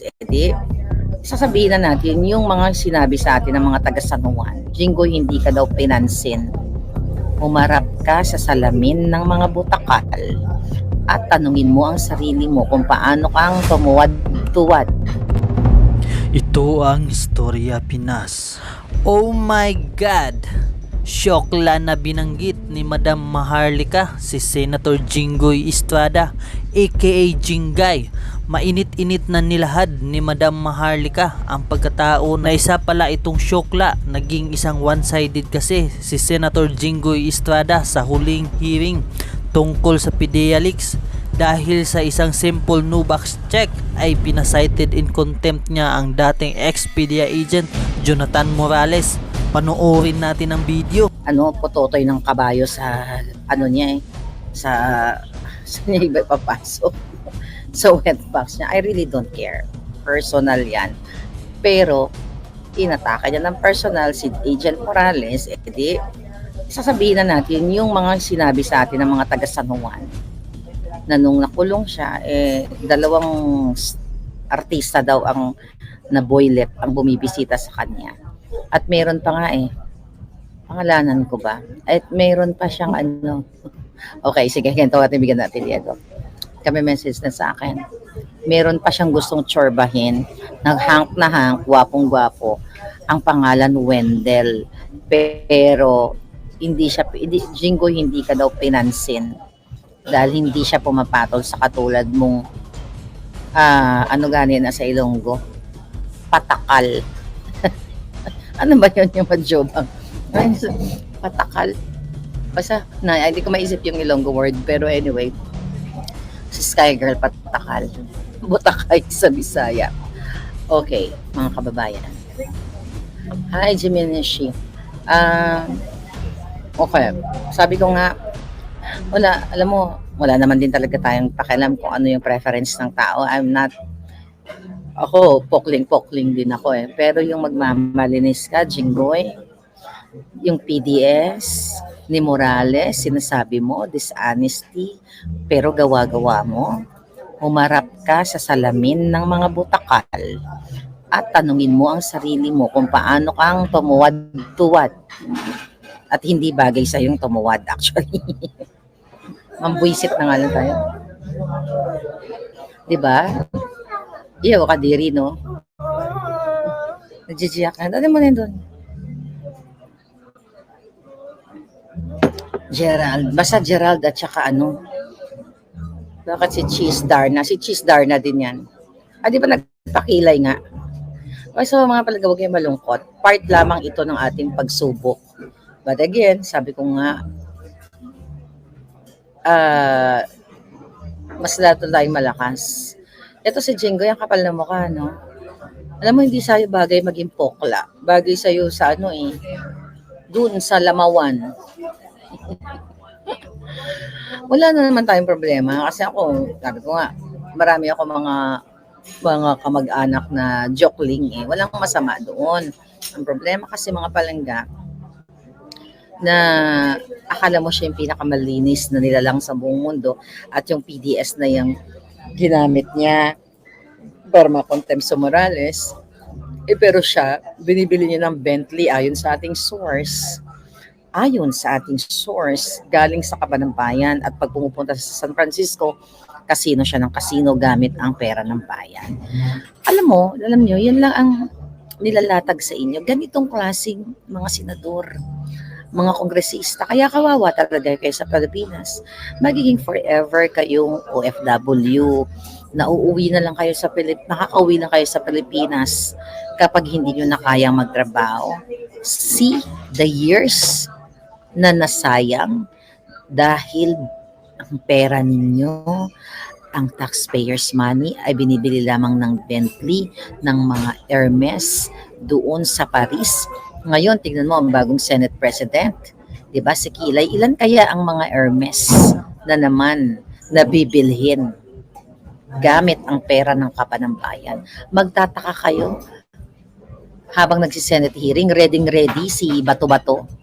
edi sasabihin na natin yung mga sinabi sa atin ng mga taga San Juan. Jingo, hindi ka daw pinansin. Umarap ka sa salamin ng mga butakal at tanungin mo ang sarili mo kung paano kang tumuwad-tuwad. Ito ang Istorya Pinas. Oh my God! Syokla na binanggit ni Madam Maharlika si Senator Jinggoy Estrada aka Jingay. Mainit-init na nilahad ni Madam Maharlika ang pagkatao na isa pala itong syokla naging isang one-sided kasi si Senator Jinggoy Estrada sa huling hearing tungkol sa Pidea-Leaks dahil sa isang simple no box check ay pinasighted in contempt niya ang dating ex-PDEA agent Jonathan Morales. Panoorin natin ang video. Ano, putotoy ng kabayo sa ano niya eh, sa sa niya iba papasok. Sa wet box niya. I really don't care. Personal yan. Pero, inataka niya ng personal si Agent Morales, edi sasabihin na natin yung mga sinabi sa atin ng mga taga San Juan na nung nakulong siya, eh, dalawang artista daw ang na boylet ang bumibisita sa kanya. At meron pa nga eh, pangalanan ko ba? At meron pa siyang ano, okay, sige, ganito natin bigyan natin dito. Kami message na sa akin. Meron pa siyang gustong tsorbahin, nag-hank na hank, gwapong-gwapo, ang pangalan Wendell. Pero, hindi siya, hindi, Jingo, hindi ka daw pinansin. Dahil hindi siya pumapatol sa katulad mong ah ano gani na sa Ilonggo? Patakal. Ano ba yun yung majobang Ay, patakal. Basta na hindi ko maisip yung Ilonggo word. Pero anyway si Sky Girl patakal. Butakay sa Bisaya. Okay mga kababayan. Hi Jiminishi ah okay. Sabi ko nga wala, alam mo, wala naman din talaga tayong pakialam kung ano yung preference ng tao. I'm not, ako, pokling-pokling din ako eh. Pero yung magmamalinis ka, Jinggoy, yung PDS, ni Morales, sinasabi mo, dishonesty, pero gawa-gawa mo, umarap ka sa salamin ng mga butakal at tanungin mo ang sarili mo kung paano kang tumuwad-tuwad at hindi bagay sa yung tumuwad actually. Mambuisit na nga lang tayo. 'Di ba? Iyo ka diri no. Najijiyak ka. Dali mo na doon. Gerald. Basta Gerald at saka ano. Bakit si Cheese Darna? Si Cheese Darna din yan. Ah, di ba nagpakilay nga? Okay, so mga palaga, huwag kayong malungkot. Part lamang ito ng ating pagsubok. But again, sabi ko nga, ah mas lahat tayong malakas. Ito si Jingo, yung kapal na mukha, no? Alam mo, hindi sa'yo bagay maging pokla. Bagay sa'yo sa ano eh, dun sa lamawan. Wala na naman tayong problema. Kasi ako, sabi ko nga, marami ako mga mga kamag-anak na jokeling eh. Walang masama doon. Ang problema kasi mga palangga, na akala mo siya yung pinakamalinis na nilalang sa buong mundo at yung PDS na yung ginamit niya para makontempt sa Morales. Eh pero siya, binibili niya ng Bentley ayon sa ating source. Ayon sa ating source, galing sa Kabanambayan at pag pumupunta sa San Francisco, kasino siya ng kasino gamit ang pera ng bayan. Alam mo, alam niyo, yan lang ang nilalatag sa inyo. Ganitong klaseng mga senador mga kongresista. Kaya kawawa talaga kayo sa Pilipinas. Magiging forever kayong OFW. Nauuwi na lang kayo sa Pilip nakakauwi lang kayo sa Pilipinas kapag hindi nyo na kayang magtrabaho. See the years na nasayang dahil ang pera ninyo, ang taxpayers money ay binibili lamang ng Bentley, ng mga Hermes doon sa Paris ngayon, tignan mo ang bagong Senate President. 'Di ba si Kilay? Ilan kaya ang mga Hermes na naman nabibilhin gamit ang pera ng kapanambayan? Magtataka kayo habang nagsi-Senate hearing, ready-ready si Bato-Bato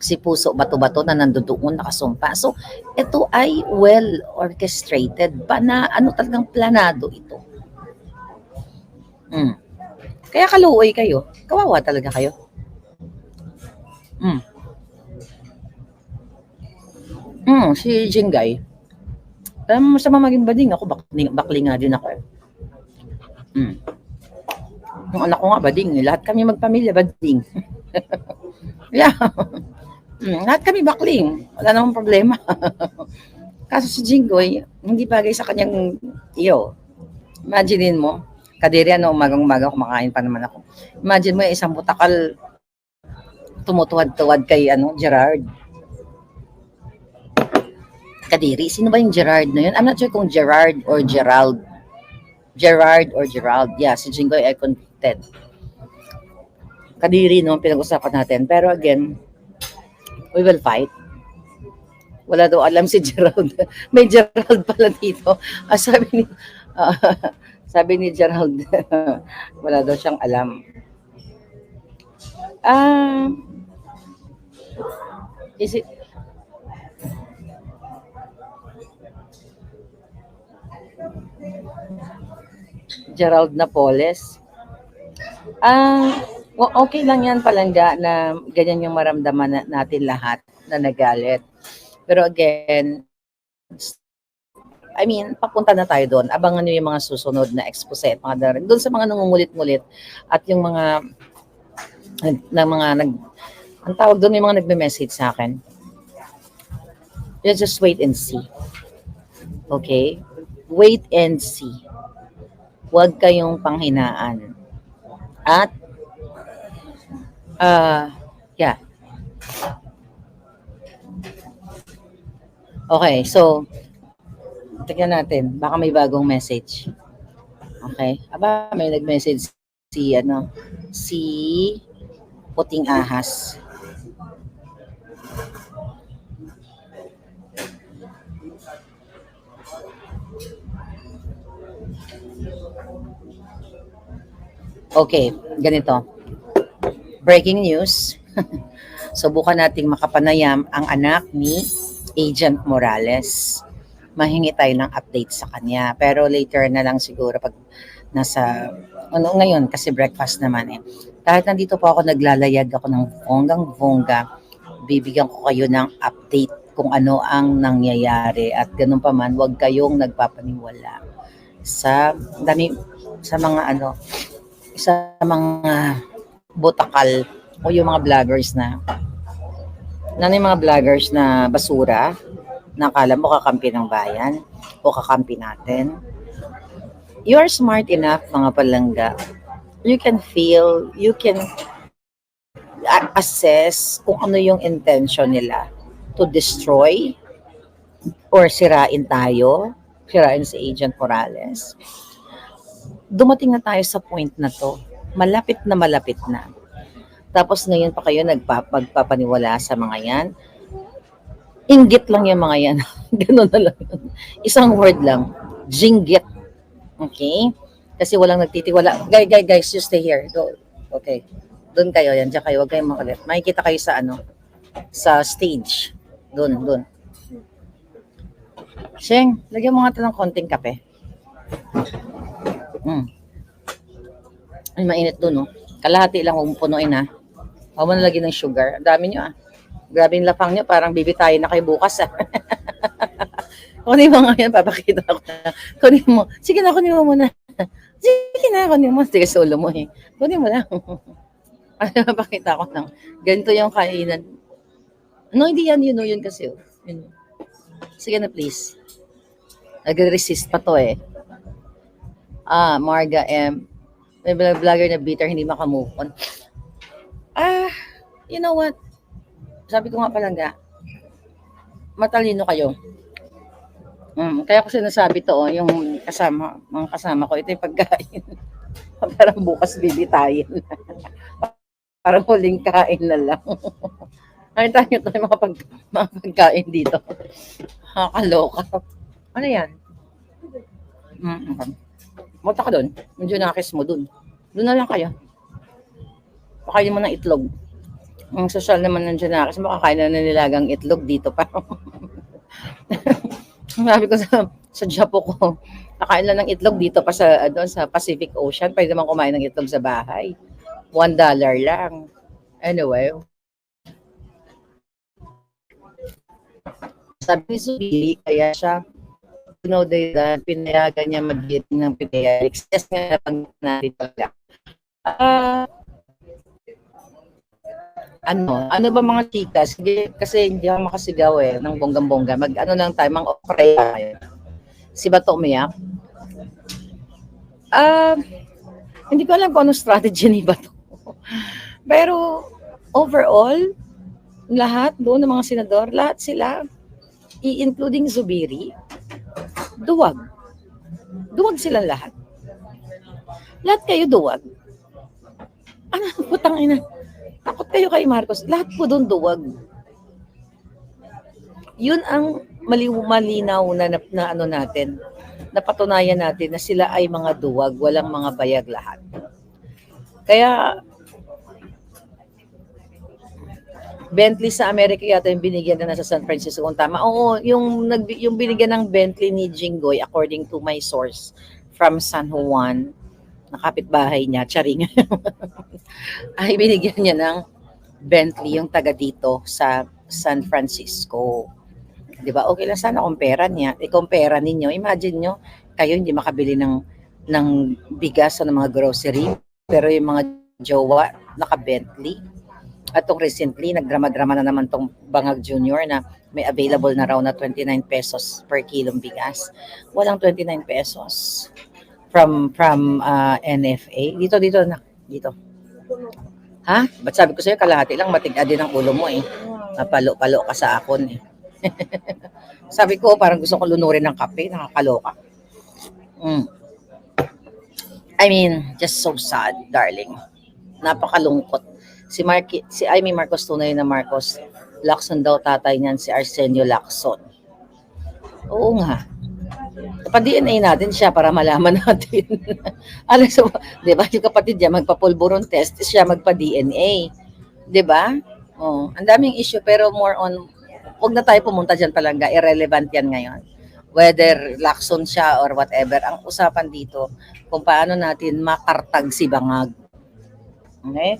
si Puso Bato-Bato na nandoon nakasumpa. So, ito ay well orchestrated pa na ano talagang planado ito. Mm. Kaya kaluoy kayo. Kawawa talaga kayo. Mm. Mm, si Jingay. Alam mo, masama maging bading. Ako, bakli, bakli nga din ako. Mm. Yung anak ko nga, bading. eh. Lahat kami magpamilya, bading. yeah. Mm, lahat kami bakling. Wala namang problema. Kaso si Jinggoy, hindi bagay sa kanyang iyo. Imaginein mo, kadiri ano, umagang-umaga kumakain pa naman ako. Imagine mo yung isang butakal tumutuwad-tuwad kay ano, Gerard. Kadiri, sino ba yung Gerard na yun? I'm not sure kung Gerard or Gerald. Gerard or Gerald. Yeah, si Jinggoy ay convicted. Kadiri no, pinag-usapan natin. Pero again, we will fight. Wala daw alam si Gerald. May Gerald pala dito. Ah, sabi ni, ah, sabi ni Gerald, wala daw siyang alam. Ah, is it, Gerald Napoles. Ah, wa- okay lang yan palangga na ganyan yung maramdaman na- natin lahat na nagalit. Pero again, I mean, papunta na tayo doon. Abangan nyo yung mga susunod na expose at mga darin. Doon sa mga nangungulit-ngulit at yung mga na mga nag ang tawag doon yung mga nagme-message sa akin. You just wait and see. Okay? Wait and see. Huwag kayong panghinaan. At ah yeah. Okay, so tignan natin. Baka may bagong message. Okay. Aba, may nag-message si ano, si Puting Ahas. Okay, ganito. Breaking news. Subukan nating makapanayam ang anak ni Agent Morales. Mahingi tayo ng update sa kanya. Pero later na lang siguro pag nasa, ano ngayon, kasi breakfast naman eh. Kahit nandito po ako, naglalayag ako ng bonggang-bongga, bibigyan ko kayo ng update kung ano ang nangyayari. At ganun pa man, huwag kayong nagpapaniwala sa dami sa mga ano sa mga butakal o yung mga vloggers na na yung mga vloggers na basura na akala mo kakampi ng bayan o kakampi natin. You are smart enough, mga palangga. You can feel, you can assess kung ano yung intention nila to destroy or sirain tayo, sirain si Agent Morales. Dumating na tayo sa point na to. Malapit na malapit na. Tapos ngayon pa kayo nagpa, magpapaniwala sa mga yan. Inggit lang yung mga yan. Ganun na lang. Isang word lang. Jinggit. Okay? Kasi walang nagtitiwala. Guys, guys, guys, you stay here. Do, okay. Doon kayo, yan. Diyan kayo. Huwag kayong makalit. Makikita kayo sa ano? Sa stage. Doon, doon. Sheng, lagyan mo nga ito ng konting kape. Mm. Ay, mainit doon, no? Kalahati lang kung punuin, ha? Huwag mo nalagyan ng sugar. Ang dami nyo, ah. Grabe yung lapang nyo. Parang bibitayin na kayo bukas, ah. kunin mo nga yan, papakita ko na. Kunin mo. Sige na, kunin mo muna. Sige na, kunin mo. Sige sa ulo mo, eh. Kunin mo lang. Ano, papakita ko lang. Ganito yung kainan. No, hindi yan, yun, no, yun kasi, oh. Yun. Sige na, please. Nag-resist pa to, eh. Ah, Marga M. May vlog- vlogger na bitter, hindi makamove on. Ah, you know what? Sabi ko nga palangga, matalino kayo. Mm, kaya ko sinasabi to, oh, yung kasama, mga kasama ko, ito yung pagkain. Parang bukas bibitayin. Parang huling kain na lang. Nakita niyo to, yung mga, pag, mga pagkain dito. Nakakaloka. Ano yan? Mm, okay. Punta ka doon. Medyo nakakis mo doon. Doon na lang kayo. Pakainin mo ng itlog. Ang social naman ng Janakis, makakain na ng nilagang itlog dito pa. Sabi ko sa, sa Japo ko, Nakain lang ng itlog dito pa sa, ano, sa Pacific Ocean. Pwede naman kumain ng itlog sa bahay. One dollar lang. Anyway. Sabi ni Zubiri, kaya siya, know, they, uh, pinayagan niya mag-dating ng pediatrics. Yes, nga pag natin talaga. Ah, ano, ano ba mga chika? Sige, kasi hindi ako makasigaw eh, ng bonggang-bongga. Mag, ano lang tayo, mga okray tayo. Si Bato umiyak? Ah, hindi ko alam kung ano strategy ni Bato. Pero, overall, lahat doon ng mga senador, lahat sila, i-including Zubiri, duwag. Duwag silang lahat. Lahat kayo duwag. Ano, putang ina. Takot kayo kay Marcos. Lahat po doon duwag. Yun ang maliw malinaw na, na, na ano natin. Napatunayan natin na sila ay mga duwag, walang mga bayag lahat. Kaya Bentley sa Amerika yata yung binigyan na nasa San Francisco kung tama. Oo, yung, nag, yung binigyan ng Bentley ni Jinggoy according to my source from San Juan, na kapitbahay niya, charing, ay binigyan niya ng Bentley yung taga dito sa San Francisco. 'Di ba? Okay lang sana kung pera niya. I-compare ninyo. Imagine nyo, kayo hindi makabili ng ng bigas o ng mga grocery, pero yung mga jowa naka-Bentley. At tong recently, nagdrama-drama na naman tong Bangag Junior na may available na raw na 29 pesos per kilong bigas. Walang 29 pesos from from uh, NFA. Dito, dito, na, dito. Ha? Ba't sabi ko sa'yo, kalahati lang, matiga din ang ulo mo eh. Napalo-palo ka sa akon eh. sabi ko, parang gusto ko lunurin ng kape, nakakaloka. Mm. I mean, just so sad, darling. Napakalungkot. Si Marky, si Amy Marcos tunay na Marcos, Lacson daw tatay niyan si Arsenio Lacson. Oo nga. Pa-DNA natin siya para malaman natin. Alam so, 'di ba? Yung kapatid niya magpa-pulburon test, siya magpa-DNA. 'Di ba? Oh, ang daming issue pero more on wag na tayo pumunta diyan palangga, irrelevant 'yan ngayon. Whether Lacson siya or whatever, ang usapan dito kung paano natin makartag si Bangag. Okay?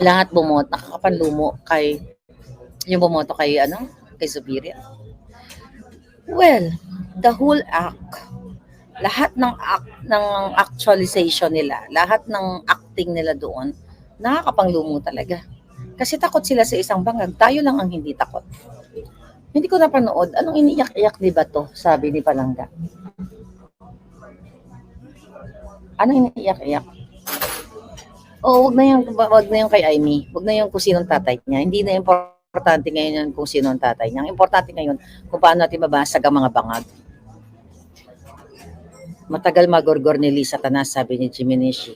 Lahat bumot, nakakapanlumo kay yung bumoto kay ano, kay Zubiria. Well, the whole act, lahat ng act, ng actualization nila, lahat ng acting nila doon, nakakapanglumo talaga. Kasi takot sila sa isang bangag. Tayo lang ang hindi takot. Hindi ko napanood. Anong iniyak-iyak ni Bato? Sabi ni Palangga. Anong iniyak-iyak? Oo, wag na yung, wag na yung kay Amy. Wag na yung kung sinong tatay niya. Hindi na importante ngayon yun kung sino ang tatay niya. Ang importante ngayon kung paano natin mabasag ang mga bangag. Matagal magorgor ni Lisa Tanas, sabi ni Jimmy Nishi.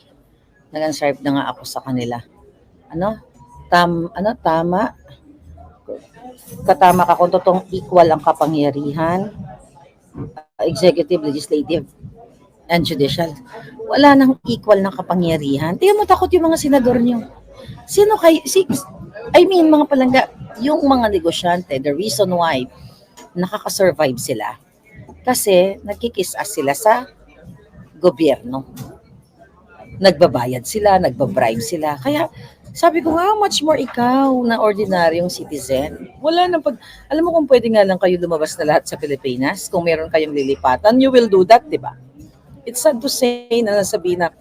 Nag-serve na nga ako sa kanila. Ano? Tam, ano? Tama? Katama ka kung totoong equal ang kapangyarihan, executive, legislative, and judicial. Wala nang equal na kapangyarihan. Tingnan mo takot yung mga senador niyo. Sino kay si I mean mga palangga, yung mga negosyante, the reason why nakaka-survive sila kasi nagkikis sila sa gobyerno. Nagbabayad sila, nagbabribe sila. Kaya sabi ko nga, much more ikaw na ordinaryong citizen. Wala nang pag... Alam mo kung pwede nga lang kayo lumabas na lahat sa Pilipinas, kung meron kayong lilipatan, you will do that, di ba? It's sad to say na nasabihin na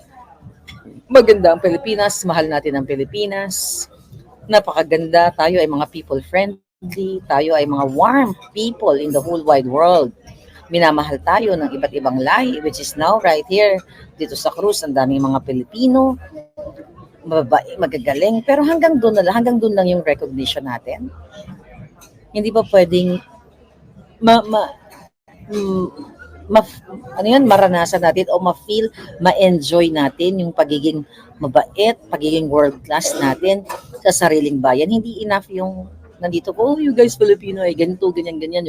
maganda ang Pilipinas, mahal natin ang Pilipinas, napakaganda, tayo ay mga people friendly, tayo ay mga warm people in the whole wide world. Minamahal tayo ng iba't ibang lahi, which is now right here, dito sa Cruz, ang daming mga Pilipino, mababae, magagaling, pero hanggang doon na lang, hanggang doon lang yung recognition natin. Hindi ba pwedeng ma, ma, mm, ma, ano yun, maranasan natin o ma-feel, ma-enjoy natin yung pagiging mabait, pagiging world class natin sa sariling bayan. Hindi enough yung nandito oh, you guys Filipino ay ganito, ganyan, ganyan.